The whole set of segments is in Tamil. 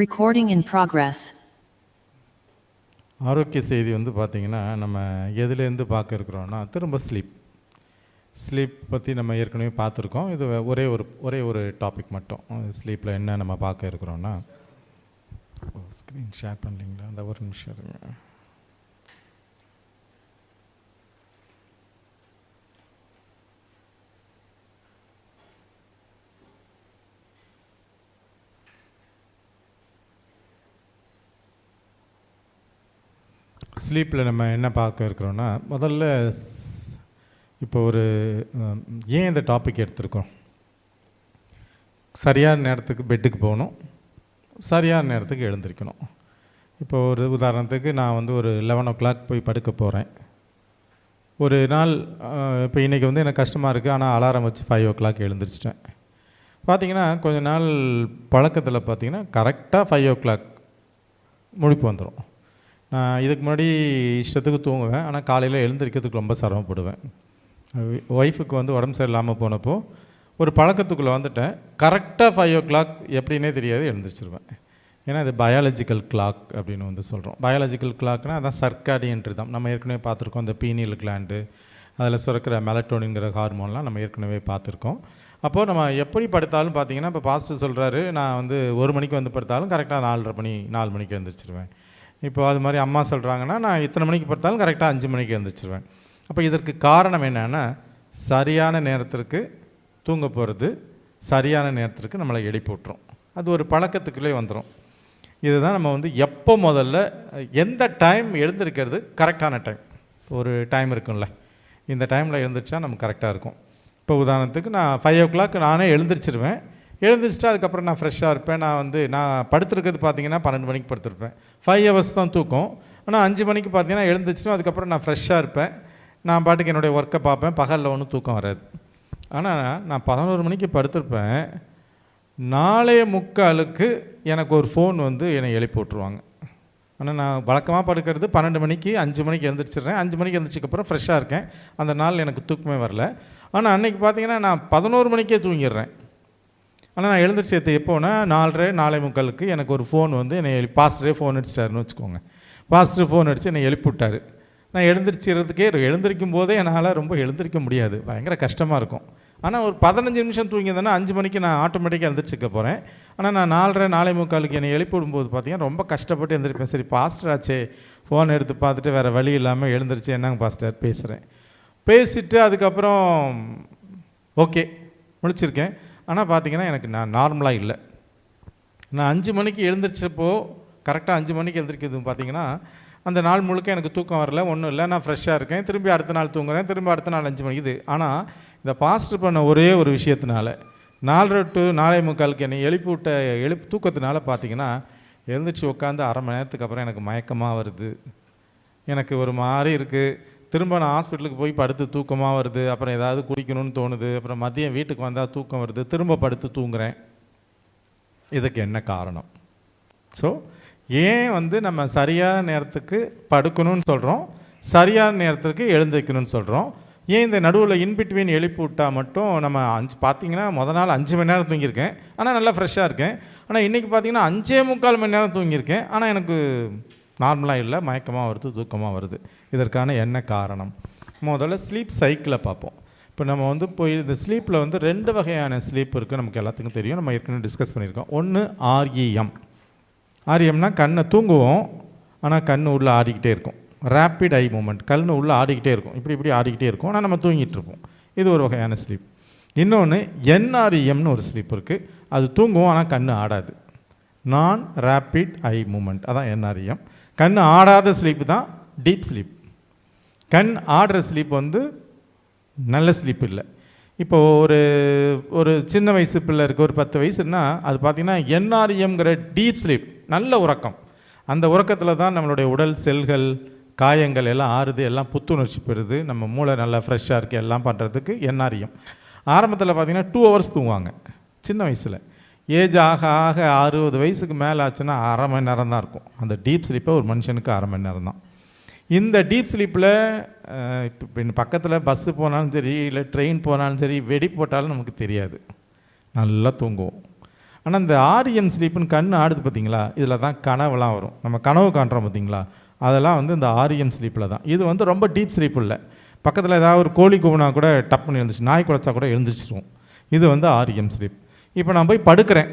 Recording in progress. ஆரோக்கிய செய்தி வந்து பார்த்திங்கன்னா நம்ம எதுலேருந்து பார்க்க இருக்கிறோன்னா திரும்ப ஸ்லீப் ஸ்லீப் பற்றி நம்ம ஏற்கனவே பார்த்துருக்கோம். இது ஒரே ஒரு ஒரே ஒரு டாபிக் மட்டும். ஸ்லீப்பில் என்ன நம்ம பார்க்க இருக்கிறோன்னா ஸ்க்ரீன் ஷேர் பண்ணலீங்களா? அந்த ஒரு நிமிஷம் இருங்க. ஸ்லீப்பில் நம்ம என்ன பார்க்க இருக்கிறோன்னா முதல்ல இப்போ ஒரு ஏன் இந்த டாபிக் எடுத்திருக்கோம்? சரியான நேரத்துக்கு பெட்டுக்கு போகணும். சரியான நேரத்துக்கு எழுந்திருக்கணும். இப்போ ஒரு உதாரணத்துக்கு நான் வந்து ஒரு லெவன் ஓ கிளாக் போய் படுக்க போகிறேன் ஒரு நாள் இப்போ இன்றைக்கி வந்து எனக்கு கஷ்டமாக இருக்குது ஆனால் அலாரம் வச்சு ஃபைவ் ஓ கிளாக் எழுந்திரிச்சிட்டேன். பார்த்தீங்கன்னா கொஞ்ச நாள் பழக்கத்தில் பார்த்தீங்கன்னா கரெக்டாக ஃபைவ் ஓ கிளாக் முழிப்பு வந்துடும் நான் இதுக்கு முன்னாடி இஷ்டத்துக்கு தூங்குவேன் ஆனால் காலையில் எழுந்திரிக்கிறதுக்கு ரொம்ப சிரமப்படுவேன். ஒய்ஃபுக்கு வந்து உடம்பு சரியில்லாமல் போனப்போ ஒரு பழக்கத்துக்குள்ளே வந்துட்டேன். கரெக்டாக ஃபைவ் ஓ கிளாக் எப்படின்னே தெரியாது எழுந்திரிச்சிருவேன். ஏன்னா இது பயாலஜிக்கல் கிளாக் அப்படின்னு வந்து சொல்கிறோம் பயாலஜிக்கல் கிளாக்னால் அதான் சர்க்காடியன் தான் நம்ம ஏற்கனவே பார்த்துருக்கோம் இந்த பீனியல் கிளாண்டு அதில் சுரக்கிற மெலட்டோனிங்கிற ஹார்மோன்லாம் நம்ம ஏற்கனவே பார்த்துருக்கோம். அப்போது நம்ம எப்படி படுத்தாலும் பார்த்தீங்கன்னா இப்போ பாஸ்டர் சொல்கிறாரு நான் வந்து ஒரு மணிக்கு வந்து படுத்தாலும் கரெக்டாக நாலரை மணி நாலு மணிக்கு எழுந்திரிச்சிருவேன். இப்போ அது மாதிரி அம்மா சொல்கிறாங்கன்னா நான் இத்தனை மணிக்கு படுத்தாலும் கரெக்டாக அஞ்சு மணிக்கு எழுந்திரிச்சிருவேன் அப்போ இதற்கு காரணம் என்னென்னா சரியான நேரத்திற்கு தூங்க போகிறது சரியான நேரத்திற்கு நம்மளை எழுப்பி விட்டுரும் அது ஒரு பழக்கத்துக்குள்ளே வந்துடும் இதுதான் நம்ம வந்து எப்போ முதல்ல எந்த டைம் எழுந்திருக்கிறது கரெக்டான டைம் ஒரு டைம் இருக்கும்ல. இந்த டைமில் எழுந்திரிச்சா நமக்கு கரெக்டாக இருக்கும். இப்போ உதாரணத்துக்கு நான் ஃபைவ் ஓ கிளாக் நானே எழுந்திரிச்சிருவேன். எழுந்துச்சுட்டு அதுக்கப்புறம் நான் ஃப்ரெஷ்ஷாக இருப்பேன். நான் வந்து நான் படுத்துருக்கிறது பார்த்தீங்கன்னா பன்னெண்டு மணிக்கு படுத்திருப்பேன். ஃபைவ் ஹவர்ஸ் தான் தூக்கம். ஆனால் அஞ்சு மணிக்கு பார்த்தீங்கன்னா எழுந்துச்சுன்னா அதுக்கப்புறம் நான் ஃப்ரெஷ்ஷாக இருப்பேன். நான் பாட்டுக்கு என்னுடைய ஒர்க்கை பார்ப்பேன். பகலில் ஒன்றும் தூக்கம் வராது. ஆனால் நான் பதினோரு மணிக்கு படுத்திருப்பேன். நாளைய முக்காலுக்கு எனக்கு ஒரு ஃபோன் வந்து என்னை எழுப்பி விட்ருவாங்க ஆனால் நான் வழக்கமாக படுக்கிறது பன்னெண்டு மணிக்கு அஞ்சு மணிக்கு எழுந்திரிச்சிடுறேன். அஞ்சு மணிக்கு எழுந்திரிச்சக்கப்புறம் ஃப்ரெஷ்ஷாக இருக்கேன். அந்த நாள் எனக்கு தூக்கமே வரல. ஆனால் அன்றைக்கி பார்த்தீங்கன்னா நான் பதினோரு மணிக்கே தூங்கிடுறேன். ஆனால் நான் எழுந்திரிச்சு எத்து எப்போனா நாலரை நாலே முக்காலுக்கு எனக்கு ஒரு ஃபோன் வந்து என்னை எழு பாஸ்டரே ஃபோன் அடிச்சிட்டாருன்னு வச்சுக்கோங்க. பாஸ்டர் ஃபோன் அடித்து என்னை எழுப்பி விட்டாரு நான் எழுந்திரிச்சிறதுக்கே எழுந்திரிக்கும் போதே என்னால் ரொம்ப எழுந்திரிக்க முடியாது. பயங்கர கஷ்டமாக இருக்கும். ஆனால் ஒரு பதினஞ்சு நிமிஷம் தூங்கியிருந்தேன்னா அஞ்சு மணிக்கு நான் ஆட்டோமேட்டிக்காக எழுந்திரிச்சிக்க போகிறேன் ஆனால் நான் நாலரை நாலே முக்காலுக்கு என்னை எழுப்பி விடும்போது பார்த்தீங்கன்னா ரொம்ப கஷ்டப்பட்டு எழுந்திருப்பேன். சரி பாஸ்டர் ஆச்சே ஃபோன் எடுத்து பார்த்துட்டு வேறு வழி இல்லாமல் எழுந்திரிச்சு என்னங்க பாஸ்டர் பேசுகிறேன் பேசிவிட்டு அதுக்கப்புறம் ஓகே முடிச்சிருக்கேன். ஆனால் பார்த்தீங்கன்னா எனக்கு நான் நார்மலாக இல்லை. நான் அஞ்சு மணிக்கு எழுந்திரிச்சப்போ கரெக்டாக அஞ்சு மணிக்கு எழுந்திரிக்கிறது பார்த்தீங்கன்னா அந்த நாள் முழுக்க எனக்கு தூக்கம் வரல ஒன்றும் இல்லை. நான் ஃப்ரெஷ்ஷாக இருக்கேன். திரும்பி அடுத்த நாள் தூங்குறேன். திரும்பி அடுத்த நாள் அஞ்சு மணிக்கு இது. ஆனால் இந்த பாஸ்டர் பண்ண ஒரே ஒரு விஷயத்தினால நாலரை டு நாலே முக்காலுக்கு என்னை எழுப்பி விட்ட எழுப்பு தூக்கத்தினால பார்த்தீங்கன்னா எழுந்திரிச்சு உட்காந்து அரை மணி நேரத்துக்கு அப்புறம் எனக்கு மயக்கமாக வருது. எனக்கு ஒரு மாதிரி இருக்குது திரும்ப நான் ஹாஸ்பிட்டலுக்கு போய் படுத்து தூக்கமாக வருது அப்புறம் ஏதாவது குடிக்கணும்னு தோணுது அப்புறம் மதியம் வீட்டுக்கு வந்தால் தூக்கம் வருது திரும்ப படுத்து தூங்குறேன். இதுக்கு என்ன காரணம்? ஸோ ஏன் வந்து நம்ம சரியான நேரத்துக்கு படுக்கணும்னு சொல்கிறோம் சரியான நேரத்துக்கு எழுந்திருக்கணும்னு சொல்கிறோம் ஏன் இந்த நடுவில் இன்பிட்வீன் எழுப்பி விட்டா மட்டும் நம்ம அஞ்சு பார்த்தீங்கன்னா முத நாள் அஞ்சு மணி நேரம் தூங்கியிருக்கேன். ஆனால் நல்லா ஃப்ரெஷ்ஷாக இருக்கேன். ஆனால் இன்றைக்கி பார்த்தீங்கன்னா அஞ்சே முக்கால் மணி நேரம் தூங்கியிருக்கேன். ஆனால் எனக்கு நார்மலாக இல்லை மயக்கமாக வருது தூக்கமாக வருது. இதற்கான என்ன காரணம்? முதல்ல ஸ்லீப் சைக்கிளை பார்ப்போம். இப்போ நம்ம வந்து போய் இந்த ஸ்லீப்பில் வந்து ரெண்டு வகையான ஸ்லீப் இருக்குது நமக்கு எல்லாத்துக்கும் தெரியும். நம்ம ஏற்கனவே டிஸ்கஸ் பண்ணியிருக்கோம். ஒன்று ஆர்இஎம் ஆர்இஎம்னா கண்ணை தூங்குவோம். ஆனால் கண் உள்ளே ஆடிக்கிட்டே இருக்கும். ரேப்பிட் ஐ மூமெண்ட் கண் உள்ளே ஆடிக்கிட்டே இருக்கும். இப்படி இப்படி ஆடிக்கிட்டே இருக்கும். ஆனால் நம்ம தூங்கிட்டு இருப்போம். இது ஒரு வகையான ஸ்லீப் இன்னொன்று என்ஆர்இஎம்னு ஒரு ஸ்லீப் இருக்குது அது தூங்குவோம் ஆனால் கண் ஆடாது. நான் ரேப்பிட் ஐ மூமெண்ட் அதான் என்ஆர்இஎம். கண் ஆடாத ஸ்லீப் தான் டீப் ஸ்லீப் கண் ஆடுற ஸ்லீப் வந்து நல்ல ஸ்லீப் இல்லை. இப்போ ஒரு ஒரு சின்ன வயசு பிள்ளை இருக்குது ஒரு பத்து வயசுன்னா அது பார்த்தீங்கன்னா என்ஆர்எம்ங்கிற டீப் ஸ்லீப் நல்ல உறக்கம். அந்த உறக்கத்தில் தான் நம்மளுடைய உடல் செல்கள் காயங்கள் எல்லாம் ஆறுது எல்லாம் புத்துணர்ச்சி பெறுது. நம்ம மூளை நல்லா ஃப்ரெஷ்ஷாக இருக்குது எல்லாம் பண்ணுறதுக்கு என்ஆர்எம். ஆரம்பத்தில் பார்த்தீங்கன்னா டூ ஹவர்ஸ் தூங்குவாங்க சின்ன வயசில். ஏஜ் ஆக ஆக அறுபது வயசுக்கு மேலே ஆச்சுன்னா அரை மணி நேரம் தான் இருக்கும். அந்த டீப் ஸ்லீப்பை ஒரு மனுஷனுக்கு அரை மணி நேரம் தான் இந்த டீப் ஸ்லீப்பில் இப்போ பக்கத்தில் பஸ்ஸு போனாலும் சரி இல்லை ட்ரெயின் போனாலும் சரி வெடி போட்டாலும் நமக்கு தெரியாது. நல்லா தூங்குவோம். ஆனால் இந்த ஆரியம் ஸ்லீப்புன்னு கண் ஆடுது பார்த்தீங்களா இதில் தான் கனவுலாம் வரும். நம்ம கனவு காண்றோம் பார்த்தீங்களா அதெல்லாம் வந்து இந்த ஆரியம் ஸ்லீப்பில் தான். இது வந்து ரொம்ப டீப் ஸ்லீப் இல்லை. பக்கத்தில் ஏதாவது ஒரு கோழி கூவினா கூட டப்புன்னு எழுந்துச்சு நாய் குலைச்சா கூட எழுந்திரிச்சிருவோம். இது வந்து ஆரியம் ஸ்லீப் இப்போ நான் போய் படுக்கிறேன்.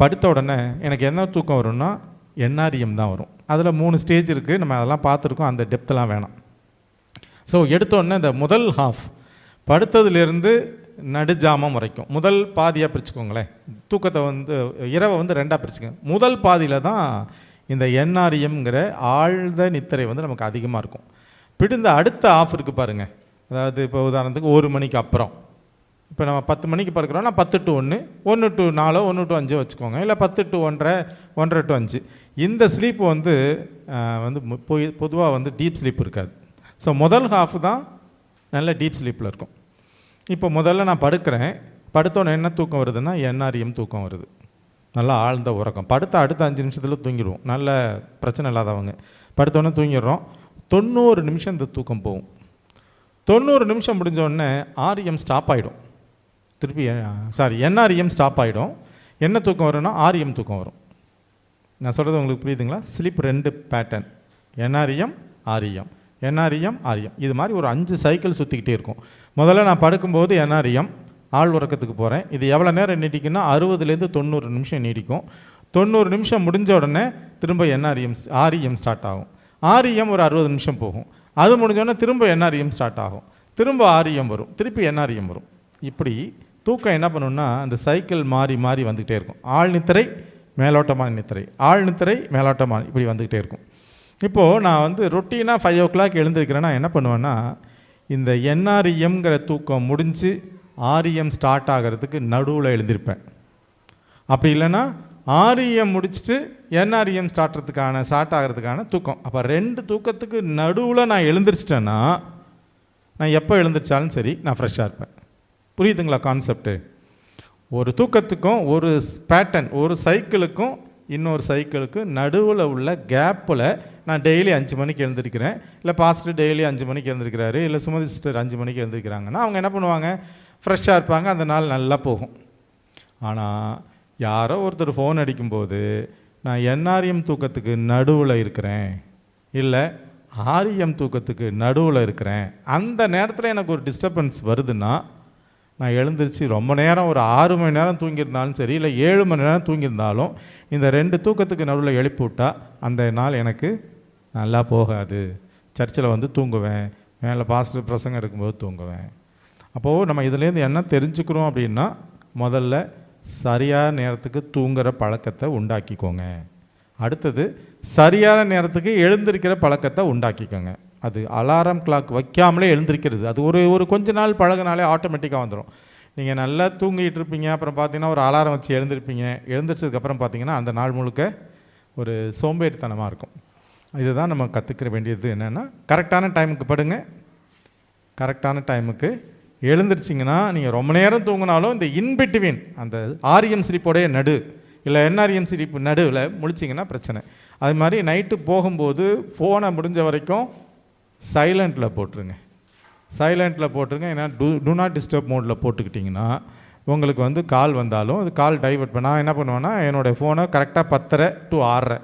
படுத்த உடனே எனக்கு என்ன தூக்கம் வரும்னா என்ஆர்எம் தான் வரும். அதில் மூணு ஸ்டேஜ் இருக்குது நம்ம அதெல்லாம் பார்த்துருக்கோம். அந்த டெப்த்லாம் வேணாம். ஸோ எடுத்தோடனே இந்த முதல் ஹாஃப் படுத்ததுலேருந்து நடுஜாமம் வரைக்கும். முதல் பாதியாக பிரிச்சுக்கோங்களேன். தூக்கத்தை வந்து இரவை வந்து ரெண்டாக பிரிச்சுக்கோங்க. முதல் பாதியில் தான் இந்த என்ஆர்எம்ங்கிற ஆழ்ந்த நித்திரை வந்து நமக்கு அதிகமாக இருக்கும். பிடிந்த அடுத்த ஆஃப் இருக்குது பாருங்கள் அதாவது இப்போ உதாரணத்துக்கு ஒரு மணிக்கு அப்புறம். இப்போ நம்ம பத்து மணிக்கு படுக்கிறோம்னா பத்து டு ஒன்று ஒன்று டு நாலோ ஒன்று டு அஞ்சோ வச்சுக்கோங்க. இல்லை பத்து டு ஒன்றரை ஒன்றரை டு அஞ்சு. இந்த ஸ்லீப் வந்து வந்து போய் பொதுவாக வந்து டீப் ஸ்லீப் இருக்காது. ஸோ முதல் ஹாஃப் தான் நல்ல டீப் ஸ்லீப்பில் இருக்கும். இப்போ முதல்ல நான் படுக்கிறேன். படுத்தோன்னே என்ன தூக்கம் வருதுன்னா என்ஆர்எம் தூக்கம் வருது. நல்லா ஆழ்ந்த உறக்கம். படுத்த அடுத்த அஞ்சு நிமிஷத்தில் தூங்கிடுவோம். நல்ல பிரச்சனை இல்லாதவங்க. படுத்தோன்னே தூங்கிடுறோம். தொண்ணூறு நிமிஷம் இந்த தூக்கம் போகும். தொண்ணூறு நிமிஷம் முடிஞ்சோடனே ஆர்எம் ஸ்டாப் ஆகிடும் திருப்பி சாரி என்ஆர்இஎம் ஸ்டாப் ஆகிடும் என்ன தூக்கம் வரும்னா ஆர்இஎம் தூக்கம் வரும். நான் சொல்கிறது உங்களுக்கு புரியுதுங்களா? ஸ்லிப் ரெண்டு pattern NRM REM NREM REM இது மாதிரி ஒரு அஞ்சு சைக்கிள் சுற்றிக்கிட்டே இருக்கும். முதல்ல நான் படுக்கும்போது என்ஆர்இஎம் ஆள் உறக்கத்துக்கு போகிறேன் இது எவ்வளோ நேரம் நீட்டிக்குன்னா அறுபதுலேருந்து தொண்ணூறு நிமிஷம் நீடிக்கும். தொண்ணூறு நிமிஷம் முடிஞ்ச உடனே திரும்ப என்ஆர்எம் ஆர்இஎம் ஸ்டார்ட் ஆகும். ஆர்இஎம் ஒரு அறுபது நிமிஷம் போகும். அது முடிஞ்சோடனே திரும்ப என்ஆர்இஎம் ஸ்டார்ட் ஆகும். திரும்ப ஆர்இஎம் வரும். திருப்பி என்ஆர்இஎம் வரும். இப்படி தூக்கம் என்ன பண்ணுன்னா அந்த சைக்கிள் மாறி மாறி வந்துக்கிட்டே இருக்கும். ஆள் நித்திரை மேலோட்டமான நித்திரை. ஆள் நித்திரை மேலோட்டமான இப்படி வந்துக்கிட்டே இருக்கும். இப்போது நான் வந்து ரொட்டீனாக ஃபைவ் ஓ கிளாக் எழுந்திருக்கிறேன்னா என்ன பண்ணுவேன்னா இந்த என்ஆர்இஎம்ங்கிற தூக்கம் முடிஞ்சு ஆர்இஎம் ஸ்டார்ட் ஆகிறதுக்கு நடுவில் எழுந்திருப்பேன். அப்படி இல்லைன்னா ஆர்இஎம் முடிச்சுட்டு என்ஆர்இஎம் ஸ்டார்ட்றதுக்கான ஸ்டார்ட் ஆகிறதுக்கான தூக்கம். அப்போ ரெண்டு தூக்கத்துக்கு நடுவில் நான் எழுந்திரிச்சிட்டேன்னா நான் எப்போ எழுந்திரிச்சாலும் சரி நான் ஃப்ரெஷ்ஷாக இருப்பேன். புரியுதுங்களா கான்செப்ட்டு ஒரு தூக்கத்துக்கும் ஒரு பேட்டர்ன் ஒரு சைக்கிளுக்கும் இன்னொரு சைக்கிளுக்கு நடுவில் உள்ள கேப்பில் நான் டெய்லி அஞ்சு மணிக்கு எழுந்திருக்கிறேன். இல்லை பாஸ்டர் டெய்லி அஞ்சு மணிக்கு எழுந்திருக்கிறாரு இல்லை சுமதி சிஸ்டர் அஞ்சு மணிக்கு எழுந்திருக்கிறாங்கன்னா அவங்க என்ன பண்ணுவாங்க? ஃப்ரெஷ்ஷாக இருப்பாங்க அந்த நாள் நல்லா போகும். ஆனால் யாரோ ஒருத்தர் ஃபோன் அடிக்கும்போது நான் என்ஆர்எம் தூக்கத்துக்கு நடுவில் இருக்கிறேன். இல்லை ஆர்எம் தூக்கத்துக்கு நடுவில் இருக்கிறேன். அந்த நேரத்தில் எனக்கு ஒரு டிஸ்டர்பன்ஸ் வருதுன்னா நான் எழுந்திரிச்சு ரொம்ப நேரம் ஒரு ஆறு மணி நேரம் தூங்கியிருந்தாலும் சரி இல்லை ஏழு மணி நேரம் தூங்கியிருந்தாலும் இந்த ரெண்டு தூக்கத்துக்கு நடுவில் எழுப்பி விட்டால் அந்த நாள் எனக்கு நல்லா போகாது. சர்ச்சில் வந்து தூங்குவேன். மேலே பாஸ்டர் பிரசங்கம் எடுக்கும்போது தூங்குவேன். அப்போது நம்ம இதுலேருந்து என்ன தெரிஞ்சுக்கிறோம் அப்படின்னா முதல்ல சரியான நேரத்துக்கு தூங்குகிற பழக்கத்தை உண்டாக்கிக்கோங்க. அடுத்தது சரியான நேரத்துக்கு எழுந்திருக்கிற பழக்கத்தை உண்டாக்கிக்கோங்க. அது அலாரம் கிளாக் வைக்காமலே எழுந்திருக்கிறது. அது ஒரு ஒரு கொஞ்ச நாள் பழகினாலே ஆட்டோமேட்டிக்காக வந்துடும் நீங்கள் நல்லா தூங்கிட்டு இருப்பீங்க அப்புறம் பார்த்தீங்கன்னா ஒரு அலாரம் வச்சு எழுந்திருப்பீங்க. எழுந்திரிச்சதுக்கப்புறம் பார்த்தீங்கன்னா அந்த நாள் முழுக்க ஒரு சோம்பேறித்தனமாக இருக்கும். இதுதான் நம்ம கற்றுக்கிற வேண்டியது என்னென்னா கரெக்டான டைமுக்கு படுங்க. கரெக்டான டைமுக்கு எழுந்திரிச்சிங்கன்னா நீங்கள் ரொம்ப நேரம் தூங்கினாலும் இந்த இன்பிட்வீன் அந்த ஆரியம் சிரிப்போடைய நடு இல்லை என்ஆர்எம் சிரிப்பு நடுவில் முழிச்சிங்கன்னா பிரச்சனை. அது மாதிரி நைட்டு போகும்போது ஃபோனை முடிஞ்ச வரைக்கும் சைலண்ட்டில் போட்டுருங்க. சைலண்ட்டில் போட்டுருங்க. ஏன்னா டூ டூ நாட் டிஸ்டர்ப் மோடில் போட்டுக்கிட்டிங்கன்னா உங்களுக்கு வந்து கால் வந்தாலும் அது கால் டைவர்ட் பண்ண நான் என்ன பண்ணுவேன்னா என்னோடய ஃபோனை கரெக்டாக பத்தரை டு ஆறரை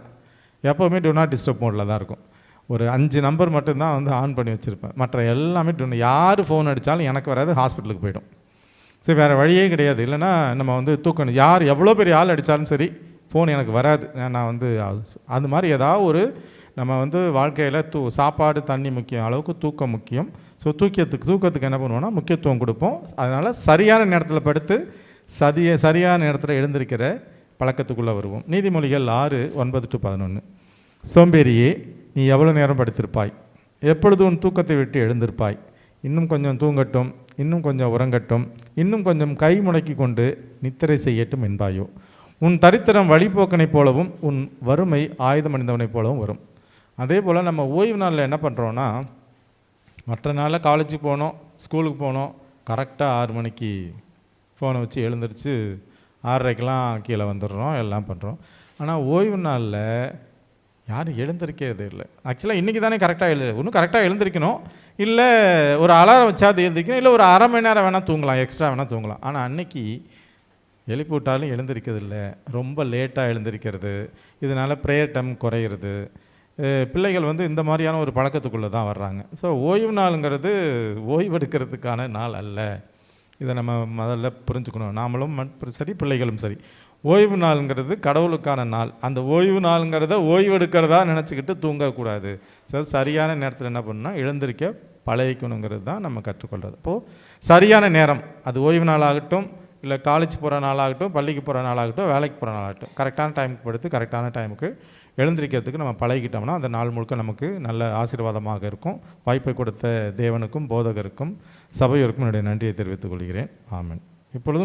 எப்போவுமே டூ நாட் டிஸ்டர்ப் மோடில் தான் இருக்கும். ஒரு அஞ்சு நம்பர் மட்டும்தான் வந்து ஆன் பண்ணி வச்சுருப்பேன். மற்ற எல்லாமே டூ யார் ஃபோன் அடித்தாலும் எனக்கு வராது ஹாஸ்பிட்டலுக்கு போயிடும். சரி வேறு வழியே கிடையாது. இல்லைன்னா நம்ம வந்து தூக்கணும். யார் எவ்வளோ பெரிய ஆள் அடித்தாலும் சரி ஃபோன் எனக்கு வராது. நான் நான் வந்து அது- அது மாதிரி ஏதாவது ஒரு நம்ம வந்து வாழ்க்கையில் தூ சாப்பாடு தண்ணி முக்கியம் அளவுக்கு தூக்கம் முக்கியம். ஸோ தூக்கியத்துக்கு தூக்கத்துக்கு என்ன பண்ணுவோம்னா முக்கியத்துவம் கொடுப்போம். அதனால் சரியான நேரத்தில் படுத்து சதிய சரியான நேரத்தில் எழுந்திருக்கிற பழக்கத்துக்குள்ளே வருவோம். நீதிமொழிகள் ஆறு ஒன்பது டு பதினொன்று சோம்பேறியே நீ எவ்வளோ நேரம் படுத்திருப்பாய்? எப்பொழுது உன் தூக்கத்தை விட்டு எழுந்திருப்பாய்? இன்னும் கொஞ்சம் தூங்கட்டும் இன்னும் கொஞ்சம் உறங்கட்டும் இன்னும் கொஞ்சம் கை முடக்கி கொண்டு நித்திரை செய்யட்டும் என்பாயோ? உன் தரித்திரம் வழிபோக்கனைப் போலவும் உன் வறுமை ஆயுதம் அணிந்தவனைப் போலவும் வரும். அதே போல் நம்ம ஓய்வு நாளில் என்ன பண்ணுறோன்னா மற்ற நாளில் காலேஜுக்கு போனோம் ஸ்கூலுக்கு போனோம் கரெக்டாக ஆறு மணிக்கு ஃபோனை வச்சு எழுந்திரிச்சு ஆறரைக்கெலாம் கீழே வந்துடுறோம் எல்லாம் பண்ணுறோம் ஆனால் ஓய்வு நாளில் யாரும் எழுந்திருக்கிறதே இல்லை. ஆக்சுவலாக இன்றைக்கி தானே கரெக்டாக எழுது இன்னும் கரெக்டாக எழுந்திருக்கணும். இல்லை ஒரு அலாரம் வச்சாது எழுந்திருக்கணும். இல்லை ஒரு அரை மணி நேரம் வேணால் தூங்கலாம் எக்ஸ்ட்ரா வேணால் தூங்கலாம். ஆனால் அன்னைக்கு எழுப்பி விட்டாலும் எழுந்திருக்கிறதில்ல ரொம்ப லேட்டாக எழுந்திருக்கிறது. இதனால் ப்ரேயர் டைம் குறையிறது. பிள்ளைகள் வந்து இந்த மாதிரியான ஒரு பழக்கத்துக்குள்ளே தான் வர்றாங்க. ஸோ ஓய்வு நாளுங்கிறது ஓய்வெடுக்கிறதுக்கான நாள் அல்ல. இதை நம்ம முதல்ல புரிஞ்சுக்கணும். நாமளும் சரி பிள்ளைகளும் சரி. ஓய்வு நாளுங்கிறது கடவுளுக்கான நாள். அந்த ஓய்வு நாளுங்கிறத ஓய்வெடுக்கிறதா நினச்சிக்கிட்டு தூங்கக்கூடாது. ஸோ சரியான நேரத்தில் என்ன பண்ணால் எழுந்திருக்க பழகிக்கணுங்கிறது தான் நம்ம கற்றுக்கொள்வது அப்போது சரியான நேரம். அது ஓய்வு நாளாகட்டும் இல்லை காலேஜ் போகிற நாளாகட்டும் பள்ளிக்கு போகிற நாளாகட்டும் வேலைக்கு போகிற நாளாகட்டும் கரெக்டான டைமுக்கு படுத்து கரெக்டான டைமுக்கு எழுந்திருக்கிறதுக்கு நம்ம பழகிக்கிட்டோம்னா அந்த நாள் முழுக்க நமக்கு நல்ல ஆசீர்வாதமாக இருக்கும். வாய்ப்பை கொடுத்த தேவனுக்கும் போதகருக்கும் சபையோருக்கும் என்னுடைய நன்றியை தெரிவித்துக் கொள்கிறேன். ஆமன். இப்பொழுதும்